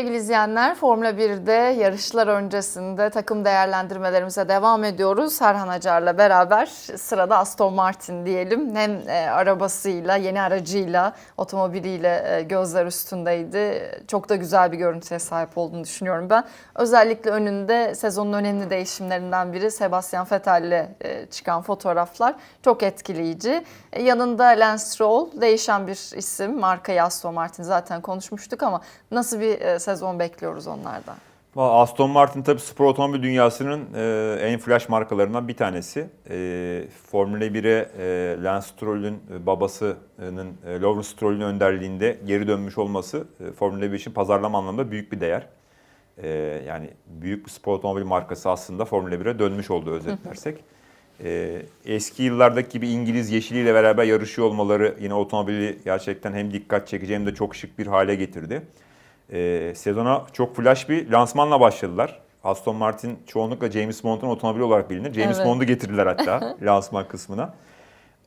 sevgili izleyenler. Formula 1'de yarışlar öncesinde takım değerlendirmelerimize devam ediyoruz. Serhan Acar'la beraber sırada Aston Martin diyelim. Hem e, arabasıyla, yeni aracıyla, otomobiliyle e, gözler üstündeydi. Çok da güzel bir görüntüye sahip olduğunu düşünüyorum ben. Özellikle önünde sezonun önemli değişimlerinden biri Sebastian Vettel'le e, çıkan fotoğraflar çok etkileyici. Yanında Lance Stroll değişen bir isim. Markayı Aston Martin zaten konuşmuştuk ama nasıl bir sezon bekliyoruz onlardan? Aston Martin tabii spor otomobil dünyasının e, en flash markalarından bir tanesi. E, Formula 1'e e, Lance Stroll'ün e, babasının e, Lawrence Stroll'ün önderliğinde geri dönmüş olması e, Formula 1 için pazarlama anlamında büyük bir değer. E, yani büyük bir spor otomobil markası aslında Formula 1'e dönmüş oldu özetlersek. E, eski yıllardaki gibi İngiliz yeşiliyle beraber yarışıyor olmaları yine otomobili gerçekten hem dikkat çekici hem de çok şık bir hale getirdi. Ee, sezona çok flash bir lansmanla başladılar. Aston Martin çoğunlukla James Bond'un otomobili olarak bilinir. James Evet. Bond'u getirdiler hatta lansman kısmına.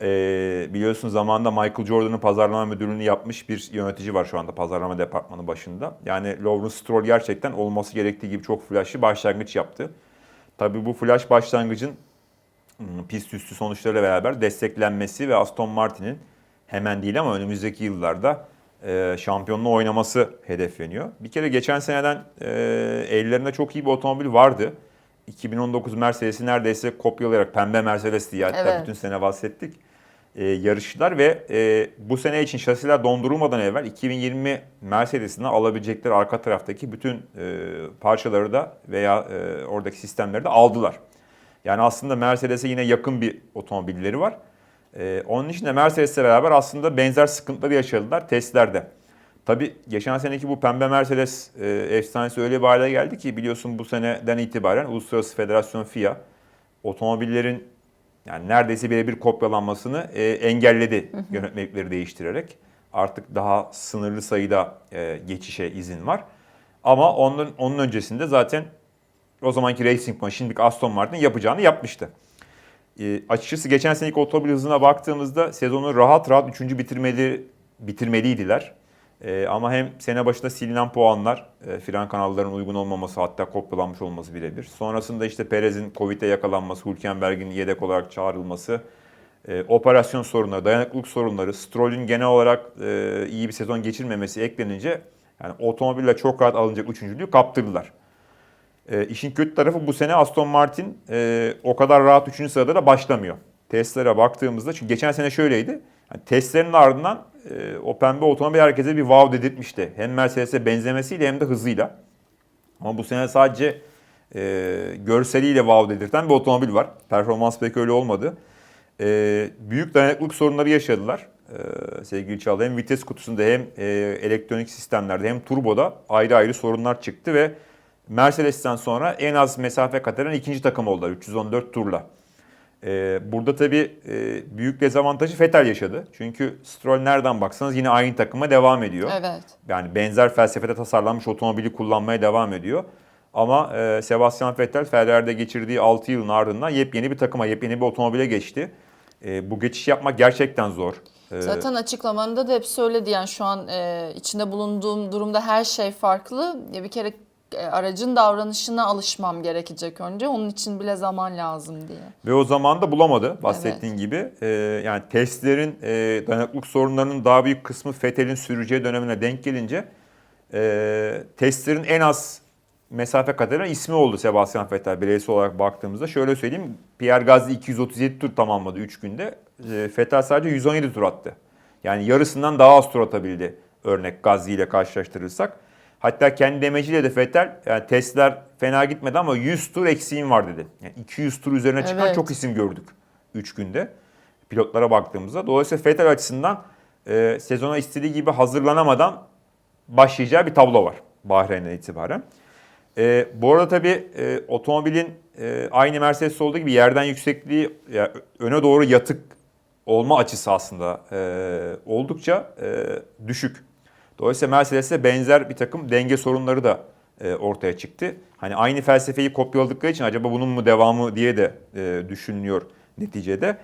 Ee, biliyorsun zamanında Michael Jordan'ın pazarlama müdürlüğünü yapmış bir yönetici var şu anda pazarlama departmanı başında. Yani Lawrence Stroll gerçekten olması gerektiği gibi çok flashlı başlangıç yaptı. Tabii bu flash başlangıcın hmm, pist üstü sonuçlarıyla beraber desteklenmesi ve Aston Martin'in hemen değil ama önümüzdeki yıllarda e, şampiyonluğu oynaması hedefleniyor. Bir kere geçen seneden e, ellerinde çok iyi bir otomobil vardı. 2019 Mercedes'i neredeyse kopyalayarak pembe Mercedes diye hatta Evet. bütün sene bahsettik. E, yarıştılar ve e, bu sene için şasiler dondurulmadan evvel 2020 Mercedes'inden alabilecekleri arka taraftaki bütün e, parçaları da veya e, oradaki sistemleri de aldılar. Yani aslında Mercedes'e yine yakın bir otomobilleri var. Ee, onun için de Mercedes'le beraber aslında benzer sıkıntıları yaşadılar testlerde. Tabii geçen seneki bu pembe Mercedes e, efsanesi öyle bir hale geldi ki biliyorsun bu seneden itibaren Uluslararası Federasyon FIA otomobillerin yani neredeyse birebir kopyalanmasını e, engelledi yönetmelikleri değiştirerek. Artık daha sınırlı sayıda e, geçişe izin var. Ama onun, onun öncesinde zaten o zamanki Racing Point, şimdiki Aston Martin yapacağını yapmıştı. E, açıkçası geçen seneki otomobil hızına baktığımızda sezonu rahat rahat 3. bitirmeli bitirmeliydiler. E, ama hem sene başında silinen puanlar, e, fren kanallarının uygun olmaması hatta kopyalanmış olması birebir. Sonrasında işte Perez'in Covid'e yakalanması, Hülkenberg'in yedek olarak çağrılması, e, operasyon sorunları, dayanıklılık sorunları, Stroll'ün genel olarak e, iyi bir sezon geçirmemesi eklenince yani otomobille çok rahat alınacak üçüncülüğü kaptırdılar. E, işin kötü tarafı bu sene Aston Martin e, o kadar rahat 3. sırada da başlamıyor. Testlere baktığımızda çünkü geçen sene şöyleydi. Yani testlerin ardından e, o pembe otomobil herkese bir wow dedirtmişti. Hem Mercedes'e benzemesiyle hem de hızıyla. Ama bu sene sadece e, görseliyle wow dedirten bir otomobil var. Performans pek öyle olmadı. E, büyük dayanıklılık sorunları yaşadılar. E, sevgili Çağla hem vites kutusunda hem e, elektronik sistemlerde hem turboda ayrı ayrı sorunlar çıktı ve Mercedes'ten sonra en az mesafe kat eden ikinci takım oldular 314 turla. Ee, burada tabii e, büyük dezavantajı Vettel yaşadı. Çünkü Stroll nereden baksanız yine aynı takıma devam ediyor. Evet. Yani benzer felsefede tasarlanmış otomobili kullanmaya devam ediyor. Ama e, Sebastian Vettel Ferrari'de geçirdiği 6 yılın ardından yepyeni bir takıma, yepyeni bir otomobile geçti. E, bu geçiş yapmak gerçekten zor. E, Zaten açıklamanında da hep söyledi yani şu an e, içinde bulunduğum durumda her şey farklı. Ya bir kere aracın davranışına alışmam gerekecek önce. Onun için bile zaman lazım diye. Ve o zaman da bulamadı bahsettiğin gibi. Ee, yani testlerin e, dayanıklık sorunlarının daha büyük kısmı Fethel'in süreceği dönemine denk gelince e, testlerin en az mesafe eden ismi oldu Sebastian Vettel bireysel olarak baktığımızda. Şöyle söyleyeyim Pierre Gasly 237 tur tamamladı 3 günde. E, Vettel sadece 117 tur attı. Yani yarısından daha az tur atabildi örnek Gasly ile karşılaştırırsak. Hatta kendi demeciyle de Vettel yani testler fena gitmedi ama 100 tur eksiğim var dedi. Yani 200 tur üzerine çıkan Evet. çok isim gördük 3 günde pilotlara baktığımızda. Dolayısıyla Vettel açısından e, sezona istediği gibi hazırlanamadan başlayacağı bir tablo var Bahreyn'den itibaren. E, bu arada tabii e, otomobilin e, aynı Mercedes olduğu gibi yerden yüksekliği ya, öne doğru yatık olma açısı aslında e, oldukça e, düşük. Dolayısıyla Mercedes'e benzer bir takım denge sorunları da e, ortaya çıktı. Hani aynı felsefeyi kopyaladıkları için acaba bunun mu devamı diye de e, düşünülüyor neticede.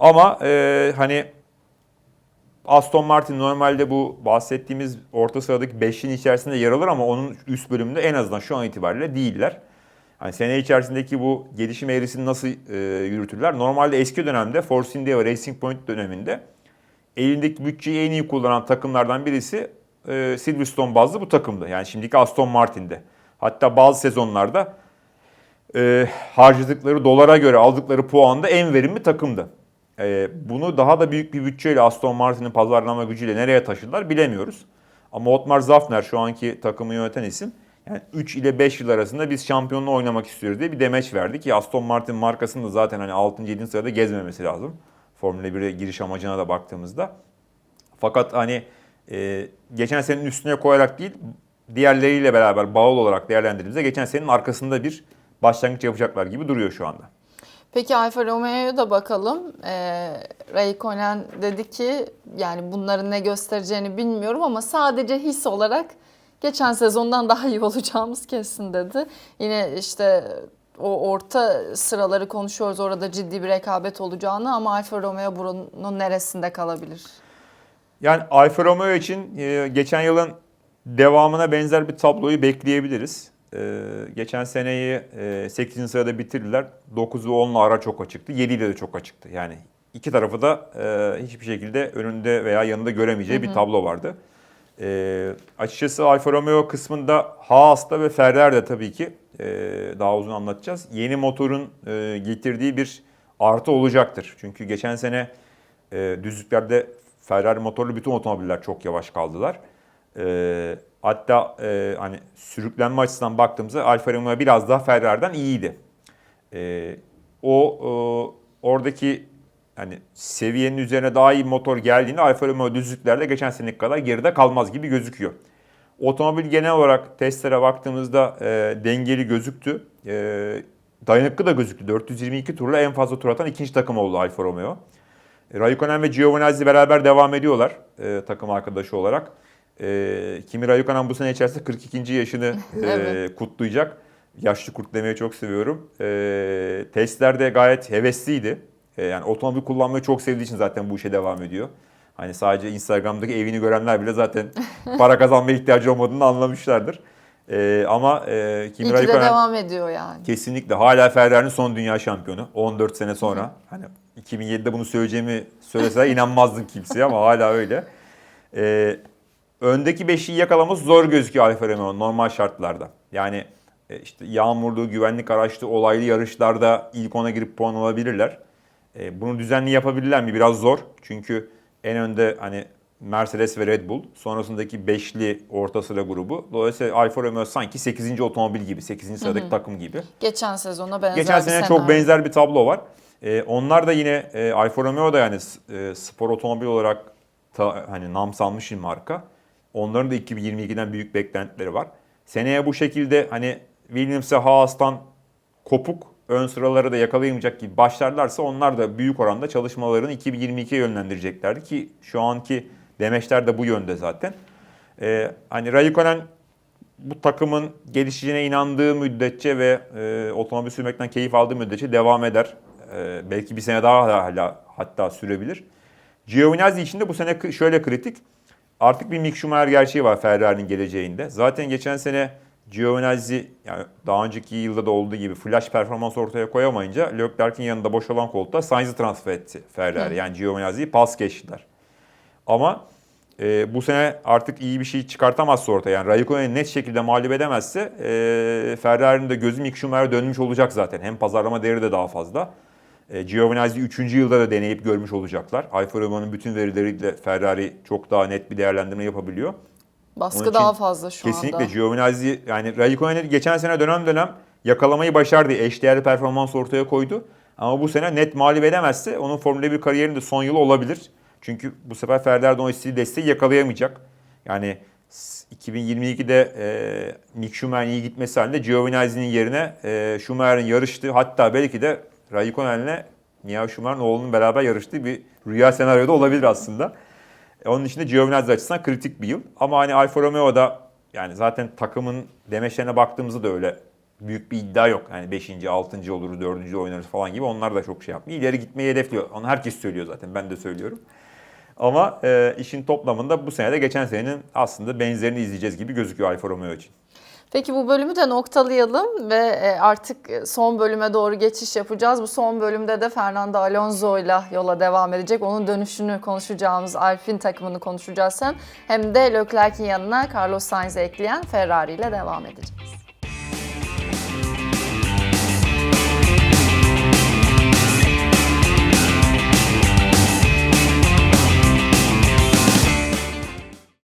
Ama e, hani Aston Martin normalde bu bahsettiğimiz orta sıradaki 5'in içerisinde yer alır ama onun üst bölümünde en azından şu an itibariyle değiller. Hani sene içerisindeki bu gelişim eğrisini nasıl e, yürütürler? Normalde eski dönemde Force India ve Racing Point döneminde elindeki bütçeyi en iyi kullanan takımlardan birisi e, Silverstone bazlı bu takımdı. Yani şimdiki Aston Martin'de. Hatta bazı sezonlarda e, harcadıkları dolara göre aldıkları puanda en verimli takımdı. E, bunu daha da büyük bir bütçeyle Aston Martin'in pazarlama gücüyle nereye taşıdılar bilemiyoruz. Ama Otmar Zafner şu anki takımı yöneten isim. Yani 3 ile 5 yıl arasında biz şampiyonluğu oynamak istiyoruz diye bir demeç verdi ki Aston Martin markasının da zaten hani 6. 7. sırada gezmemesi lazım. Formula 1'e giriş amacına da baktığımızda. Fakat hani e, geçen senenin üstüne koyarak değil diğerleriyle beraber bağıl olarak değerlendirdiğimizde geçen senenin arkasında bir başlangıç yapacaklar gibi duruyor şu anda. Peki Alfa Romeo'ya da bakalım. Ee, Raikkonen dedi ki yani bunların ne göstereceğini bilmiyorum ama sadece his olarak geçen sezondan daha iyi olacağımız kesin dedi. Yine işte o orta sıraları konuşuyoruz orada ciddi bir rekabet olacağını ama Alfa Romeo bunun neresinde kalabilir? Yani Alfa Romeo için e, geçen yılın devamına benzer bir tabloyu bekleyebiliriz. E, geçen seneyi e, 8. sırada bitirdiler. 9 ve 10'la ara çok açıktı. 7 ile de çok açıktı. Yani iki tarafı da e, hiçbir şekilde önünde veya yanında göremeyeceği bir tablo vardı. E, açıkçası Alfa Romeo kısmında Haas'ta ve Ferrari'de tabii ki e, daha uzun anlatacağız. Yeni motorun e, getirdiği bir artı olacaktır. Çünkü geçen sene e, düzlüklerde Ferrari motorlu bütün otomobiller çok yavaş kaldılar. E, hatta e, hani sürüklenme açısından baktığımızda Alfa Romeo biraz daha Ferrari'den iyiydi. E, o e, oradaki hani seviyenin üzerine daha iyi motor geldiğinde Alfa Romeo düzlüklerde geçen seneki kadar geride kalmaz gibi gözüküyor. Otomobil genel olarak testlere baktığımızda e, dengeli gözüktü. E, dayanıklı da gözüktü. 422 turla en fazla tur atan ikinci takım oldu Alfa Romeo. Raikkonen ve Giovinazzi beraber devam ediyorlar e, takım arkadaşı olarak. E, Kimi Raikkonen bu sene içerisinde 42. yaşını e, kutlayacak. Yaşlı kurt demeyi çok seviyorum. E, testler de gayet hevesliydi. E, yani otomobil kullanmayı çok sevdiği için zaten bu işe devam ediyor. Hani sadece Instagram'daki evini görenler bile zaten para kazanmaya ihtiyacı olmadığını anlamışlardır. E, ama e, Kimi Raikkonen devam ediyor yani. Kesinlikle. Hala Ferrari'nin son dünya şampiyonu. 14 sene sonra. Hani 2007'de bunu söyleyeceğimi söyleseler inanmazdım kimseye ama hala öyle. Ee, öndeki beşiyi yakalaması zor gözüküyor Alfa Romeo normal şartlarda. Yani e, işte yağmurlu, güvenlik araçlı, olaylı yarışlarda ilk ona girip puan alabilirler. E, bunu düzenli yapabilirler mi? Biraz zor. Çünkü en önde hani Mercedes ve Red Bull. Sonrasındaki beşli orta sıra grubu. Dolayısıyla Alfa Romeo sanki 8. otomobil gibi, 8. sıradaki takım gibi. Geçen sezona benzer Geçen sene çok benzer bir tablo var. Ee, onlar da yine e, Alfa Romeo da yani e, spor otomobil olarak ta, hani nam salmış bir marka. Onların da 2022'den büyük beklentileri var. Seneye bu şekilde hani Williams'e Haas'tan kopuk ön sıraları da yakalayamayacak gibi başlarlarsa onlar da büyük oranda çalışmalarını 2022'ye yönlendireceklerdi ki şu anki demeçler de bu yönde zaten. Ee, hani Raikkonen bu takımın gelişeceğine inandığı müddetçe ve e, otomobil sürmekten keyif aldığı müddetçe devam eder. E, belki bir sene daha hala hatta sürebilir. Giovinazzi için de bu sene şöyle kritik. Artık bir Mick Schumacher gerçeği var Ferrari'nin geleceğinde. Zaten geçen sene Giovinazzi yani daha önceki yılda da olduğu gibi flash performans ortaya koyamayınca Leclerc'in yanında boş olan koltuğa Sainz'i transfer etti Ferrari. Yani Giovinazzi'yi pas geçtiler. Ama e, bu sene artık iyi bir şey çıkartamazsa ortaya. Yani Raikkonen'i net şekilde mağlup edemezse e, Ferrari'nin de gözü Mick Schumacher'e dönmüş olacak zaten. Hem pazarlama değeri de daha fazla. E, Giovinazzi 3. yılda da deneyip görmüş olacaklar. Alfa Romeo'nun bütün verileriyle Ferrari çok daha net bir değerlendirme yapabiliyor. Baskı Onun daha fazla şu Kesinlikle anda. Giovinazzi yani Raikkonen'i geçen sene dönem dönem yakalamayı başardı. Eşdeğerli performans ortaya koydu. Ama bu sene net mağlup edemezse onun Formula 1 kariyerinin de son yılı olabilir. Çünkü bu sefer Ferrari'den o istediği desteği yakalayamayacak. Yani s- 2022'de e, Mick Schumacher'in iyi gitmesi halinde Giovinazzi'nin yerine e, Schumacher'in yarıştığı hatta belki de Raikkonen'le Michael Schumacher'in oğlunun beraber yarıştığı bir rüya senaryoda olabilir aslında. E, Onun için de Giovinazzi açısından kritik bir yıl. Ama hani Alfa Romeo'da yani zaten takımın demeçlerine baktığımızda da öyle büyük bir iddia yok. Yani 5. 6. oluruz, 4. oynarız falan gibi onlar da çok şey yapmıyor. İleri gitmeyi hedefliyor. Onu herkes söylüyor zaten. Ben de söylüyorum. Ama e, işin toplamında bu sene de geçen senenin aslında benzerini izleyeceğiz gibi gözüküyor Alfa Romeo için. Peki bu bölümü de noktalayalım ve e, artık son bölüme doğru geçiş yapacağız. Bu son bölümde de Fernando Alonso ile yola devam edecek. Onun dönüşünü konuşacağımız Alpine takımını konuşacağız hem. Hem de Leclerc'in yanına Carlos Sainz'i ekleyen Ferrari ile devam edeceğiz.